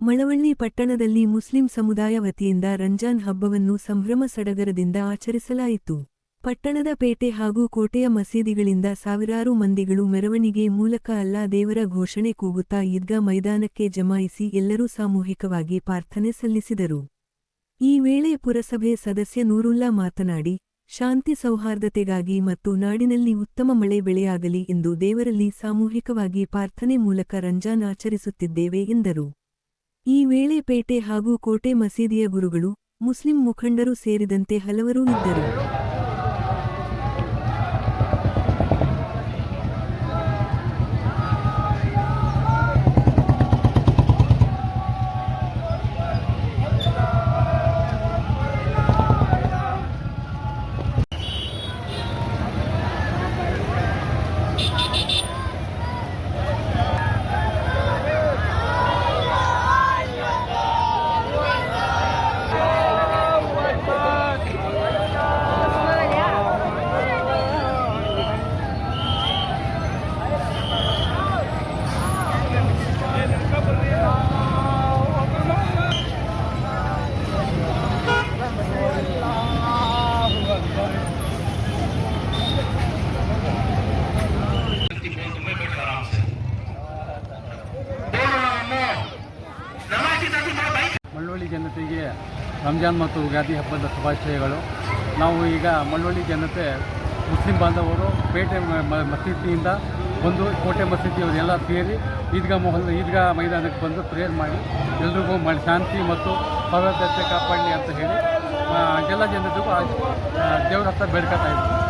ಮಳವಳ್ಳಿ ಪಟ್ಟಣದಲ್ಲಿ ಮುಸ್ಲಿಂ ಸಮುದಾಯ ವತಿಯಿಂದ ರಂಜಾನ್ ಹಬ್ಬವನ್ನು ಸಂಭ್ರಮ ಸಡಗರದಿಂದ ಆಚರಿಸಲಾಯಿತು. ಪಟ್ಟಣದ ಪೇಟೆ ಹಾಗೂ ಕೋಟೆಯ ಮಸೀದಿಗಳಿಂದ ಸಾವಿರಾರು ಮಂದಿಗಳು ಮೆರವಣಿಗೆ ಮೂಲಕ ಅಲ್ಲಾ ದೇವರ ಘೋಷಣೆ ಕೂಗುತ್ತಾ ಈದ್ಗಾ ಮೈದಾನಕ್ಕೆ ಜಮಾಯಿಸಿ ಎಲ್ಲರೂ ಸಾಮೂಹಿಕವಾಗಿ ಪ್ರಾರ್ಥನೆ ಸಲ್ಲಿಸಿದರು. ಈ ವೇಳೆ ಪುರಸಭೆ ಸದಸ್ಯ ನೂರುಲ್ಲಾ ಮಾತನಾಡಿ, ಶಾಂತಿ ಸೌಹಾರ್ದತೆಗಾಗಿ ಮತ್ತು ನಾಡಿನಲ್ಲಿ ಉತ್ತಮ ಮಳೆ ಬೆಳೆಯಾಗಲಿ ಎಂದು ದೇವರಲ್ಲಿ ಸಾಮೂಹಿಕವಾಗಿ ಪ್ರಾರ್ಥನೆ ಮೂಲಕ ರಂಜಾನ್ ಆಚರಿಸುತ್ತಿದ್ದೇವೆ ಎಂದರು. ಈ ವೇಳೆ ಪೇಟೆ ಹಾಗೂ ಕೋಟೆ ಮಸೀದಿಯ ಗುರುಗಳು ಮುಸ್ಲಿಂ ಮುಖಂಡರು ಸೇರಿದಂತೆ ಹಲವರು ಇದ್ದರು. ಜನತೆಗೆ ರಂಜಾನ್ ಮತ್ತು ಯುಗಾದಿ ಹಬ್ಬದ ಶುಭಾಶಯಗಳು. ನಾವು ಈಗ ಮಳವಳ್ಳಿ ಜನತೆ ಮುಸ್ಲಿಂ ಬಾಂಧವರು ಪೇಟೆ ಮಸೀದಿಯಿಂದ ಬಂದು ಕೋಟೆ ಮಸೀದಿಯವರೆಲ್ಲ ಸೇರಿ ಈದ್ಗಾ ಮೊಹಲ್, ಈದ್ಗಾ ಮೈದಾನಕ್ಕೆ ಬಂದು ಪ್ರೇಯರ್ ಮಾಡಿ ಎಲ್ರಿಗೂ ಮಾಡಿ ಶಾಂತಿ ಮತ್ತು ಪವಿತ್ರತೆ ಕಾಪಾಡಲಿ ಅಂತ ಹೇಳಿ ಎಲ್ಲ ಜನತೆಗೂ ದೇವ್ರ ಹತ್ರ ಬೇಡ್ಕೊತಾ ಇದ್ದೀವಿ